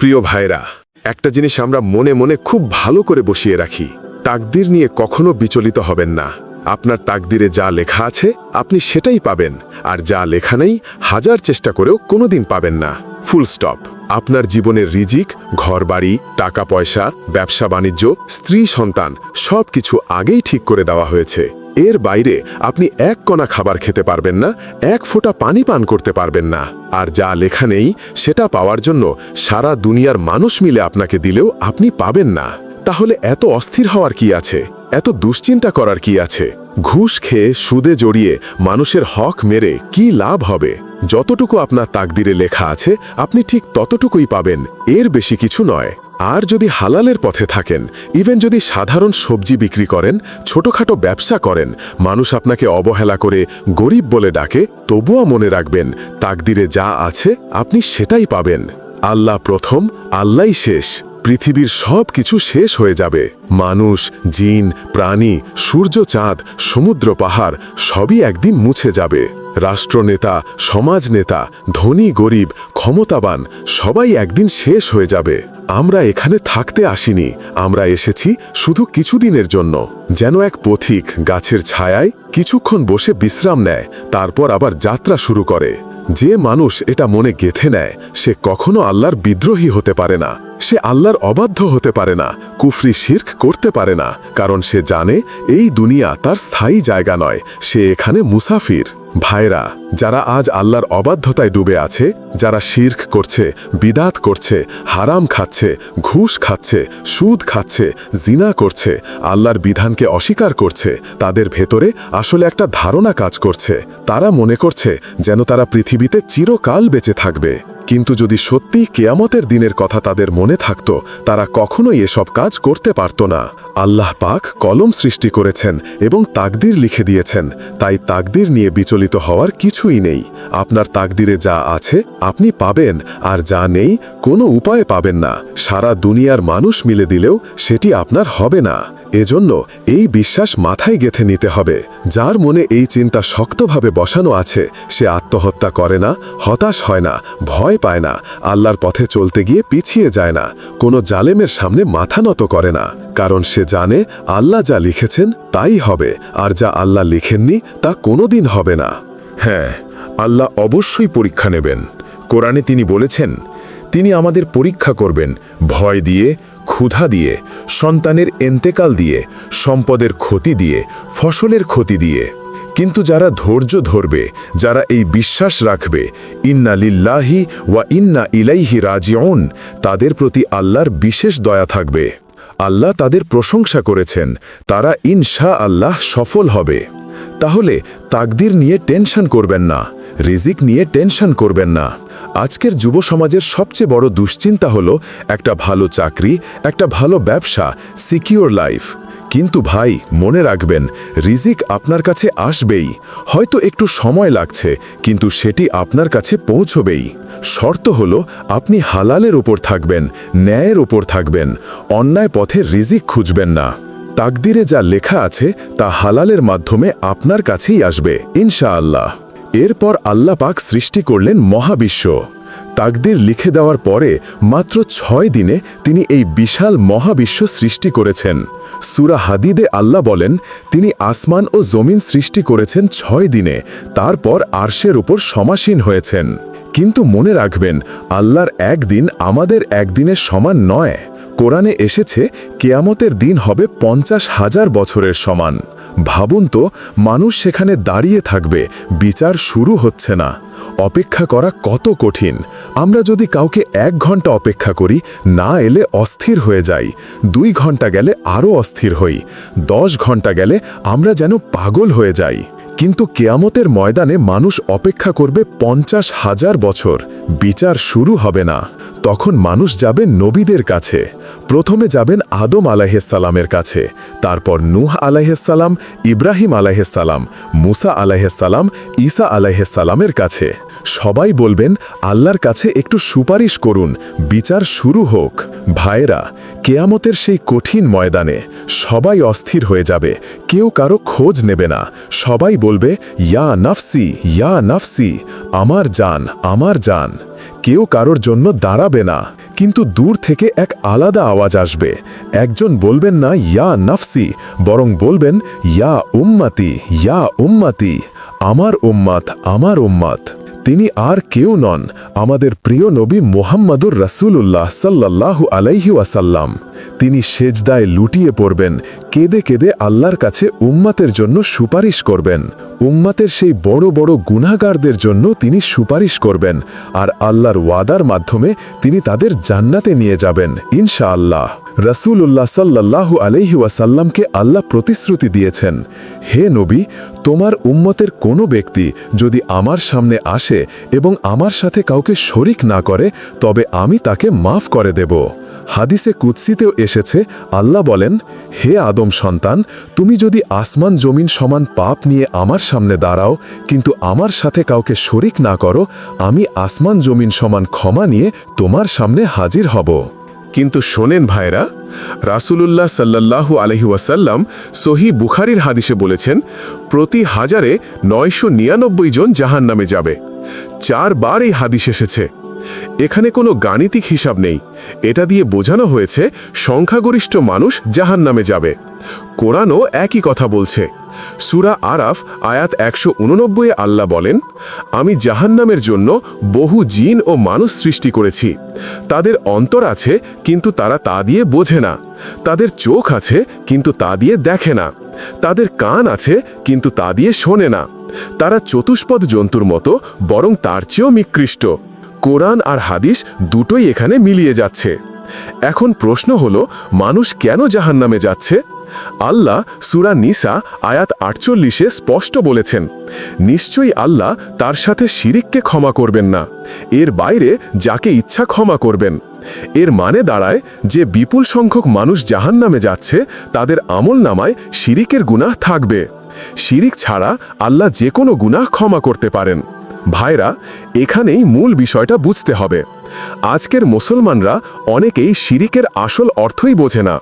প্রিয় ভাইরা, একটা জিনিস আমরা মনে মনে খুব ভালো করে বসিয়ে রাখি। তাকদির নিয়ে কখনো বিচলিত হবেন না। আপনার তাকদিরে যা লেখা আছে, আপনি সেটাই পাবেন। আর যা লেখা নেই, হাজার চেষ্টা করেও কোনোদিন পাবেন না। Full stop. আপনার জীবনের রিজিক, ঘরবাড়ি টাকা পয়সা ব্যবসা বাণিজ্য স্ত্রী সন্তান সব কিছু আগেই ঠিক করে দেওয়া হয়েছে। এর বাইরে আপনি এক কণা খাবার খেতে পারবেন না, এক ফোঁটা পানি পান করতে পারবেন না। আর যা লেখা নেই, সেটা পাওয়ার জন্য সারা দুনিয়ার মানুষ মিলে আপনাকে দিলেও আপনি পাবেন না। তাহলে এত অস্থির হওয়ার কি আছে? এত দুশ্চিন্তা করার কি আছে? ঘুষ খেয়ে সুদে জড়িয়ে মানুষের হক মেরে কি লাভ হবে? যতটুকু আপনার তাকদিরে লেখা আছে, আপনি ঠিক ততটুকুই পাবেন, এর বেশি কিছু নয়। আর যদি হালালের পথে থাকেন ইভেন যদি সাধারণ সবজি বিক্রি করেন, ছোটখাটো ব্যবসা করেন, মানুষ আপনাকে অবহেলা করে গরিব বলে ডাকে, তবুও মনে রাখবেন, তাকদিরে যা আছে আপনি সেটাই পাবেন। আল্লাহ প্রথম, আল্লাহই শেষ। পৃথিবীর সব কিছু শেষ হয়ে যাবে। মানুষ, জিন, প্রাণী, সূর্য, চাঁদ, সমুদ্র, পাহাড় সবই একদিন মুছে যাবে। রাষ্ট্রনেতা, সমাজনেতা, ধনী, গরিব, ক্ষমতাবান, সবাই একদিন শেষ হয়ে যাবে। আমরা এখানে থাকতে আসিনি, আমরা এসেছি শুধু কিছুদিনের জন্য। যেন এক পথিক গাছের ছায়ায় কিছুক্ষণ বসে বিশ্রাম নেয়, তারপর আবার যাত্রা শুরু করে। যে মানুষ এটা মনে গেথে নেয়, সে কখনো আল্লাহর বিদ্রোহী হতে পারে না। সে আল্লাহর অবাধ্য হতে পারে না, কুফরি শির্ক করতে পারে না, কারণ সে জানে এই দুনিয়া তার স্থায়ী জায়গা নয়, সে এখানে মুসাফির। ভাইরা, যারা আজ আল্লাহর অবাধ্যতায় ডুবে আছে, যারা শির্ক করছে, বিদাত করছে, হারাম খাচ্ছে, ঘুষ খাচ্ছে, সুদ খাচ্ছে, জিনা করছে, আল্লাহর বিধানকে অস্বীকার করছে, তাদের ভেতরে আসলে একটা ধারণা কাজ করছে। তারা মনে করছে যেন তারা পৃথিবীতে চিরকাল বেঁচে থাকবে। কিন্তু যদি সত্যি কেয়ামতের দিনের কথা তাদের মনে থাকত, তারা কখনোই এসব কাজ করতে পারত না। আল্লাহ পাক কলম সৃষ্টি করেছেন এবং তাকদির লিখে দিয়েছেন। তাই তাকদির নিয়ে বিচলিত হওয়ার কিছুই নেই। আপনার তাকদিরে যা আছে, আপনি পাবেন, আর যা নেই, কোনো উপায়ে পাবেন না। সারা দুনিয়ার মানুষ মিলে দিলেও সেটি আপনার হবে না। এজন্য এই বিশ্বাস মাথায় গেথে নিতে হবে। যার মনে এই চিন্তা শক্তভাবে বসানো আছে, সে আত্মহত্যা করে না, হতাশ হয় না, ভয় পায় না। আল্লাহর পথে চলতে গিয়ে পিছিয়ে যায় না। কোনো জালেমের সামনে মাথা নত করে না। কারণ সে জানে, আল্লাহ যা লিখেছেন তাই হবে, আর যা আল্লাহ লিখেননি তা কোনোদিন হবে না। হ্যাঁ আল্লাহ অবশ্যই পরীক্ষা নেবেন। কোরআনে তিনি বলেছেন, তিনি আমাদের পরীক্ষা করবেন, ভয় দিয়ে, ক্ষুধা দিয়ে, সন্তানের এন্তেকাল দিয়ে, সম্পদের ক্ষতি দিয়ে, ফসলের ক্ষতি দিয়ে। কিন্তু যারা ধৈর্য ধরবে, যারা এই বিশ্বাস রাখবে, ইন্না লিল্লাহি ওয়া ইন্না ইলাইহি রাজিউন, তাদের প্রতি আল্লাহর বিশেষ দয়া থাকবে। আল্লাহ তাদের প্রশংসা করেছেন, তারা ইনশা আল্লাহ সফল হবে। তাহলে তাকদির নিয়ে টেনশন করবেন না, রিজিক নিয়ে টেনশন করবেন না। আজকের যুব সমাজের সবচেয়ে বড় দুশ্চিন্তা হলো একটা ভালো চাকরি, একটা ভালো ব্যবসা সিকিউর লাইফ কিন্তু ভাই, মনে রাখবেন, রিজিক আপনার কাছে আসবেই। হয়তো একটু সময় লাগছে, কিন্তু সেটি আপনার কাছে পৌঁছবেই। শর্ত হলো, আপনি হালালের ওপর থাকবেন, ন্যায়ের ওপর থাকবেন। অন্যায় পথে রিজিক খুঁজবেন না। তাকদিরে যা লেখা আছে তা হালালের মাধ্যমে আপনার কাছেই আসবে, ইনশাআল্লাহ। এরপর আল্লাহ পাক সৃষ্টি করলেন মহাবিশ্ব। তাকদির লিখে দেওয়ার পরে মাত্র ছয় দিনে তিনি এই বিশাল মহাবিশ্ব সৃষ্টি করেছেন। সুরা হাদিদে আল্লাহ বলেন, তিনি আসমান ও জমিন সৃষ্টি করেছেন ছয় দিনে, তারপর আরশের উপর সমাসীন হয়েছেন। কিন্তু মনে রাখবেন, আল্লাহর একদিন আমাদের একদিনের সমান নয়। কোরআনে এসেছে, কেয়ামতের দিন হবে পঞ্চাশ হাজার বছরের সমান। ভাবুন তো, মানুষ সেখানে দাঁড়িয়ে থাকবে, বিচার শুরু হচ্ছে না। অপেক্ষা করা কত কঠিন। আমরা যদি কাউকে এক ঘণ্টা অপেক্ষা করি, না এলে অস্থির হয়ে যাই। দুই ঘণ্টা গেলে আরও অস্থির হই। দশ ঘণ্টা গেলে আমরা যেন পাগল হয়ে যাই। কিন্তু কেয়ামতের ময়দানে মানুষ অপেক্ষা করবে পঞ্চাশ হাজার বছর। বিচার শুরু হবে না। তখন মানুষ যাবে নবীদের কাছে। প্রথমে যাবেন আদম আলাইসালামের কাছে, তারপর নূহ আলাইসালাম ইব্রাহিম আলাইসালাম মুসা আলাইসালাম ঈসা আলাইসালামের কাছে। সবাই বলবেন, আল্লাহর কাছে একটু সুপারিশ করুন, বিচার শুরু হোক। ভাইরা কেয়ামতের সেই কঠিন ময়দানে সবাই অস্থির হয়ে যাবে, কেউ কারও খোঁজ নেবে না। সবাই বলবে, ইয়া নাফসি ইয়া নাফসি, আমার জান আমার জান। কেউ কারোর জন্য দাঁড়াবে না, কিন্তু দূর থেকে এক আলাদা আওয়াজ আসবে। একজন বলবেন না, ইয়া নাফসি বরং বলবেন, ইয়া উম্মাতি ইয়া উম্মাতি, আমার উম্মাত আমার উম্মাত। তিনি আর কেউ নন, আমাদের প্রিয় নবী মোহাম্মদুর রাসূলুল্লাহ সাল্লাল্লাহু আলাইহি ওয়াসাল্লাম। তিনি সেজদায় লুটিয়ে পড়বেন কেঁদে কেঁদে আল্লাহর কাছে উম্মাতের জন্য সুপারিশ করবেন। উম্মাতের সেই বড় বড় গুনাহগারদের জন্য তিনি সুপারিশ করবেন আর আল্লাহর ওয়াদার মাধ্যমে তিনি তাদের জান্নাতে নিয়ে যাবেন, ইনশাআল্লাহ। রসুল্লাহ সাল্লাল্লাহু আলহি ওয়াসাল্লামকে আল্লাহ প্রতিশ্রুতি দিয়েছেন, হে নবী, তোমার উম্মতের কোনো ব্যক্তি যদি আমার সামনে আসে এবং আমার সাথে কাউকে শরিক না করে, তবে আমি তাকে মাফ করে দেব। হাদিসে কুৎসিতেও এসেছে, আল্লাহ বলেন, হে আদম সন্তান, তুমি যদি আসমান জমিন সমান পাপ নিয়ে আমার সামনে দাঁড়াও, কিন্তু আমার সাথে কাউকে শরিক না করো, আমি আসমান জমিন সমান ক্ষমা নিয়ে তোমার সামনে হাজির হব। কিন্তু শোনেন ভাইরা রাসূলুল্লাহ সাল্লাল্লাহু আলহি ওয়াসাল্লাম সহি বুখারির হাদিসে বলেছেন, প্রতি হাজারে নয়শো নিরানব্বই জন জাহান নামে যাবে। চারবার এই হাদিস এসেছে। এখানে কোনো গাণিতিক হিসাব নেই। এটা দিয়ে বোঝানো হয়েছে, সংখ্যাগরিষ্ঠ মানুষ জাহান নামে যাবে। কোরআনও একই কথা বলছে। সুরা আরাফ, আয়াত একশো উননব্বই আল্লাহ বলেন, আমি জাহান্নামের জন্য বহু জিন ও মানুষ সৃষ্টি করেছি। তাদের অন্তর আছে, কিন্তু তারা তা দিয়ে বোঝে না। তাদের চোখ আছে, কিন্তু তা দিয়ে দেখে না। তাদের কান আছে, কিন্তু তা দিয়ে শোনে না। তারা চতুষ্পদ জন্তুর মতো, বরং তার চেয়েও নিকৃষ্ট কোরআন আর হাদিস দুটোই এখানে মিলিয়ে যাচ্ছে। এখন প্রশ্ন হল, মানুষ কেন জাহান্নামে যাচ্ছে? আল্লাহ সুরা নিসা আয়াত আটচল্লিশে স্পষ্ট বলেছেন, নিশ্চয়ই আল্লাহ তার সাথে শিরিককে ক্ষমা করবেন না, এর বাইরে যাকে ইচ্ছা ক্ষমা করবেন। এর মানে দাঁড়ায় যে বিপুল সংখ্যক মানুষ জাহান্নামে যাচ্ছে, তাদের আমল নামায় শিরিকের গুনাহ থাকবে। শিরিক ছাড়া আল্লাহ যে কোনো গুনাহ ক্ষমা করতে পারেন। ভাইরা, এখানেই মূল বিষয়টা বুঝতে হবে। আজকের মুসলমানরা অনেকেই শিরিকের আসল অর্থই বোঝে না।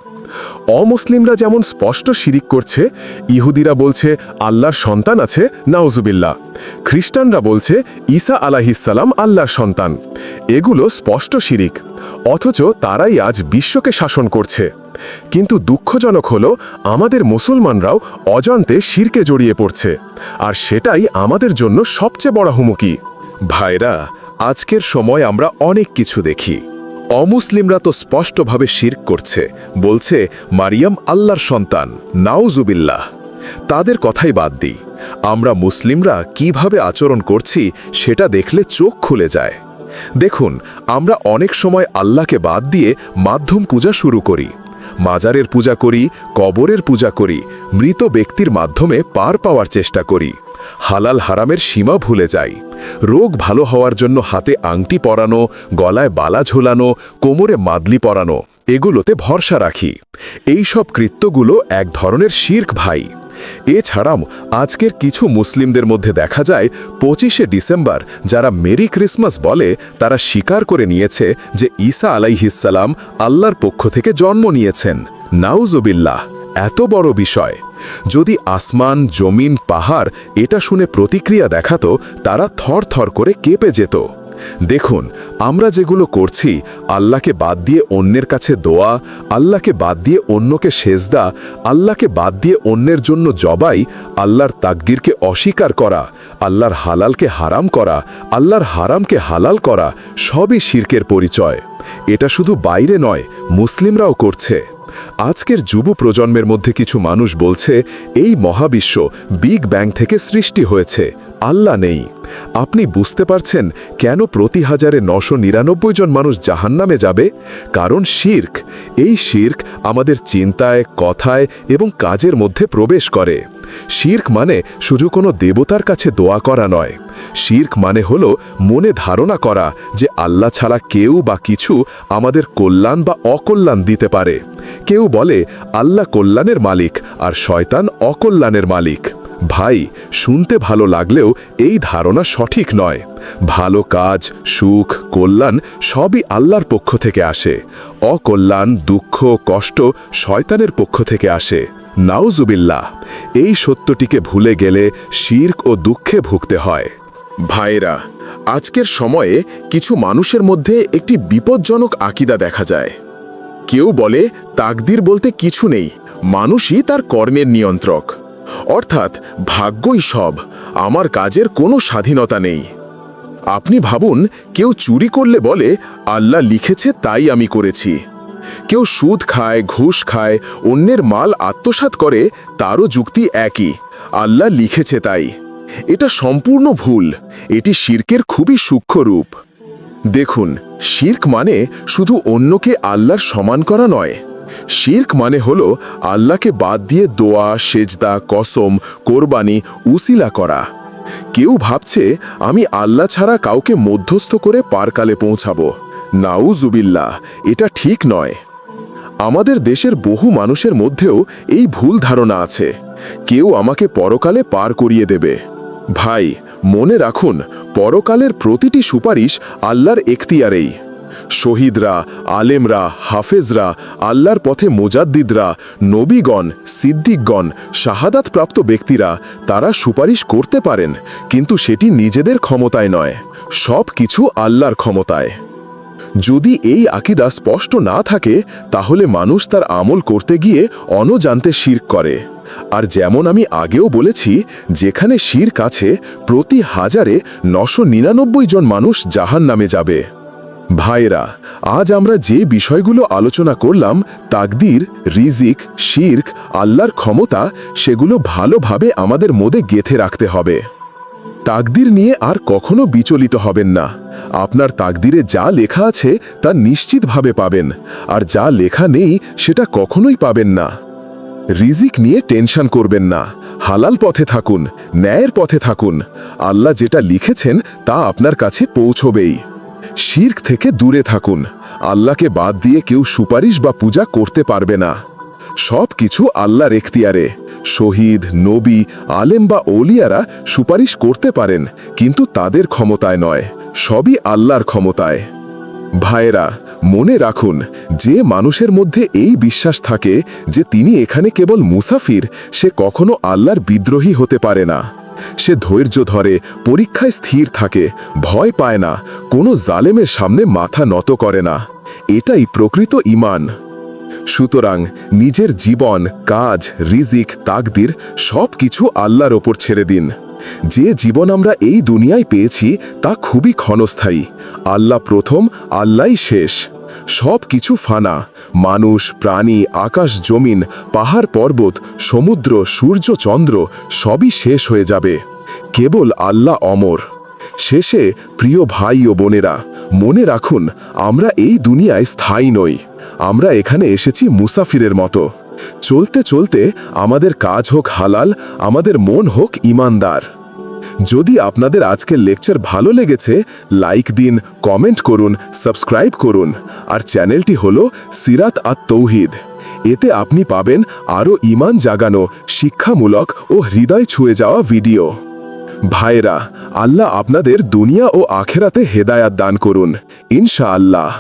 অমুসলিমরা যেমন স্পষ্ট শিরিক করছে, ইহুদিরা বলছে আল্লাহর সন্তান আছে নাউজুবিল্লা খ্রিস্টানরা বলছে ঈসা আলাহিসাল্লাম আল্লাহর সন্তান। এগুলো স্পষ্ট শিরিক, অথচ তারাই আজ বিশ্বকে শাসন করছে। কিন্তু দুঃখজনক হলো, আমাদের মুসলমানরাও অজান্তে শিরকে জড়িয়ে পড়ছে। আর সেটাই আমাদের জন্য সবচেয়ে বড় হুমকি। ভাইরা, আজকের সময় আমরা অনেক কিছু দেখি। অমুসলিমরা তো স্পষ্টভাবে শির্ক করছে। বলছে, মারিয়াম আল্লাহর সন্তান, নাউজুবিল্লাহ। তাদের কথাই বাদ দিই। আমরা মুসলিমরা কীভাবে আচরণ করছি, সেটা দেখলে চোখ খুলে যায়। দেখুন, আমরা অনেক সময় আল্লাহকে বাদ দিয়ে মাধ্যম পূজা শুরু করি। মাজারের পূজা করি, কবরের পূজা করি, মৃত ব্যক্তির মাধ্যমে পার পাওয়ার চেষ্টা করি। হালাল হারামের সীমা ভুলে যাই। রোগ ভালো হওয়ার জন্য হাতে আংটি পরানো, গলায় বালা ঝোলানো, কোমরে মাদলি পরানো, এগুলোতে ভরসা রাখি। এই সব কৃত্যগুলো এক ধরনের শির্ক ভাই। এছাড়াও আজকের কিছু মুসলিমদের মধ্যে দেখা যায়, পঁচিশে ডিসেম্বর যারা মেরি ক্রিসমাস বলে, তারা স্বীকার করে নিয়েছে যে ঈসা আলাইহিসাল্লাম আল্লাহর পক্ষ থেকে জন্ম নিয়েছেন। নাউজুবিল্লাহ, এত বড় বিষয়। যদি আসমান, জমিন, পাহাড় এটা শুনে প্রতিক্রিয়া দেখাতো, তারা থর থর করে কেঁপে যেত। দেখুন, আমরা যেগুলো করছি, আল্লাহকে বাদ দিয়ে অন্যের কাছে দোয়া, আল্লাহকে বাদ দিয়ে অন্যকে সেজদা, আল্লাহকে বাদ দিয়ে অন্যের জন্য জবাই, আল্লাহর তাকদিরকে অস্বীকার করা, আল্লাহর হালালকে হারাম করা, আল্লাহর হারামকে হালাল করা, সবই শির্কের পরিচয়। এটা শুধু বাইরে নয়, মুসলিমরাও করছে। আজকের যুব প্রজন্মের মধ্যে কিছু মানুষ বলছে, এই মহাবিশ্ব বিগ ব্যাং থেকে সৃষ্টি হয়েছে। আল্লাহ নেই। আপনি বুঝতে পারছেন কেন প্রতি হাজারে নশো নিরানব্বই জন মানুষ জাহান্নামে যাবে? কারণ শির্ক, এই শির্ক আমাদের চিন্তায়, কথায় এবং কাজের মধ্যে প্রবেশ করে। শির্ক মানে শুধু কোনো দেবতার কাছে দোয়া করা নয়। শির্ক মানে হল মনে ধারণা করা যে আল্লাহ ছাড়া কেউ বা কিছু আমাদের কল্যাণ বা অকল্যাণ দিতে পারে। কেউ বলে, আল্লাহ কল্যাণের মালিক আর শয়তান অকল্যাণের মালিক। ভাই, শুনতে ভালো লাগলেও এই ধারণা সঠিক নয়। ভালো কাজ, সুখ, কল্যাণ সবই আল্লাহর পক্ষ থেকে আসে। অকল্যাণ, দুঃখ, কষ্ট শয়তানের পক্ষ থেকে আসে। নাউজুবিল্লাহ, এই সত্যটিকে ভুলে গেলে শির্ক ও দুঃখে ভুগতে হয়। ভাইরা আজকের সময়ে কিছু মানুষের মধ্যে একটি বিপজ্জনক আকিদা দেখা যায়। কেউ বলে, তাকদির বলতে কিছু নেই। মানুষই তার কর্মের নিয়ন্ত্রক। অর্থাৎ ভাগ্যই সব, আমার কাজের কোনো স্বাধীনতা নেই। আপনি ভাবুন, কেউ চুরি করলে বলে, আল্লাহ লিখেছে তাই আমি করেছি। কেউ সুদ খায়, ঘুষ খায়, অন্যের মাল আত্মসাৎ করে, তারও যুক্তি একই, আল্লাহ লিখেছে তাই। এটা সম্পূর্ণ ভুল, এটি শির্কের খুবই সূক্ষ্ম রূপ। দেখুন, শির্ক মানে শুধু অন্যকে আল্লাহর সমান করা নয় শির্ক মানে হলো আল্লাহকে বাদ দিয়ে দোয়া, সেজদা, কসম, কোরবানি, উসিলা করা। কেউ ভাবছে, আমি আল্লাহ ছাড়া কাউকে মধ্যস্থ করে পারকালে পৌঁছাবো। নাউজুবিল্লাহ, এটা ঠিক নয়। আমাদের দেশের বহু মানুষের মধ্যেও এই ভুল ধারণা আছে। কেউ আমাকে পরকালে পার করিয়ে দেবে। ভাই, মনে রাখুন, পরকালের প্রতিটি সুপারিশ আল্লাহর এখতিয়ারেই। শহীদরা, আলেমরা, হাফেজরা, আল্লাহর পথে মোজাদ্দিদরা, নবীগণ, সিদ্দিকগণ, শাহাদাতপ্রাপ্ত ব্যক্তিরা, তারা সুপারিশ করতে পারেন, কিন্তু সেটি নিজেদের ক্ষমতায় নয়, সব কিছু আল্লাহর ক্ষমতায়। যদি এই আকিদা স্পষ্ট না থাকে, তাহলে মানুষ তার আমল করতে গিয়ে অনজান্তে শির করে। আর যেমন আমি আগেও বলেছি, যেখানে শির কাছে প্রতি হাজারে নশো নিরানব্বই জন মানুষ জাহান নামে যাবে। ভাইরা আজ আমরা যে বিষয়গুলো আলোচনা করলাম, তাকদির, রিজিক, শির্ক, আল্লাহর ক্ষমতা, সেগুলো ভালোভাবে আমাদের মধ্যে গেথে রাখতে হবে। তাকদির নিয়ে আর কখনো বিচলিত হবেন না। আপনার তাকদিরে যা লেখা আছে, তা নিশ্চিতভাবে পাবেন, আর যা লেখা নেই, সেটা কখনোই পাবেন না। রিজিক নিয়ে টেনশন করবেন না। হালাল পথে থাকুন, ন্যায়ের পথে থাকুন। আল্লাহ যেটা লিখেছেন, তা আপনার কাছে পৌঁছবেই। শির্ক থেকে দূরে থাকুন। আল্লাহকে বাদ দিয়ে কেউ সুপারিশ বা পূজা করতে পারবে না। সব কিছু আল্লাহর এখতিয়ারে। শহীদ, নবী, আলেম বা ওলিয়ারা সুপারিশ করতে পারেন, কিন্তু তাদের ক্ষমতায় নয়। সবই আল্লাহর ক্ষমতায়। ভাইয়েরা, মনে রাখুন, যে মানুষের মধ্যে এই বিশ্বাস থাকে যে তিনি এখানে কেবল মুসাফির, সে কখনো আল্লাহর বিদ্রোহী হতে পারে না। সে ধৈর্য ধরে, পরীক্ষায় স্থির থাকে, ভয় পায় না, কোনো জালেমের সামনে মাথা নত করে না। এটাই প্রকৃত ইমান সুতরাং নিজের জীবন, কাজ, রিজিক, তাকদির সব কিছু আল্লাহর ওপর ছেড়ে দিন। যে জীবন আমরা এই দুনিয়ায় পেয়েছি, তা খুবই ক্ষণস্থায়ী। আল্লাহ প্রথম, আল্লাহই শেষ। সব কিছু ফানা। মানুষ, প্রাণী, আকাশ, জমিন, পাহাড়, পর্বত, সমুদ্র, সূর্য, চন্দ্র, সবই শেষ হয়ে যাবে। কেবল আল্লাহ অমর। শেষে, প্রিয় ভাই ও বোনেরা, মনে রাখুন, আমরা এই দুনিয়ায় স্থায়ী নই। আমরা এখানে এসেছি মুসাফিরের মতো। চলতে চলতে আমাদের কাজ হোক হালাল, আমাদের মন হোক ইমানদার। যদি আপনাদের আজকের লেকচার ভালো লেগেছে লাইক দিন কমেন্ট করুন সাবস্ক্রাইব করুন। আর চ্যানেলটি হল সিরাত আত তৌহিদ। এতে আপনি পাবেন আরও ইমান জাগানো, শিক্ষামূলক ও হৃদয় ছুঁয়ে যাওয়া ভিডিও ভাইরা আল্লাহ আপনাদের দুনিয়া ও আখেরাতে হেদায়াত দান করুন। ইনশাআল্লাহ।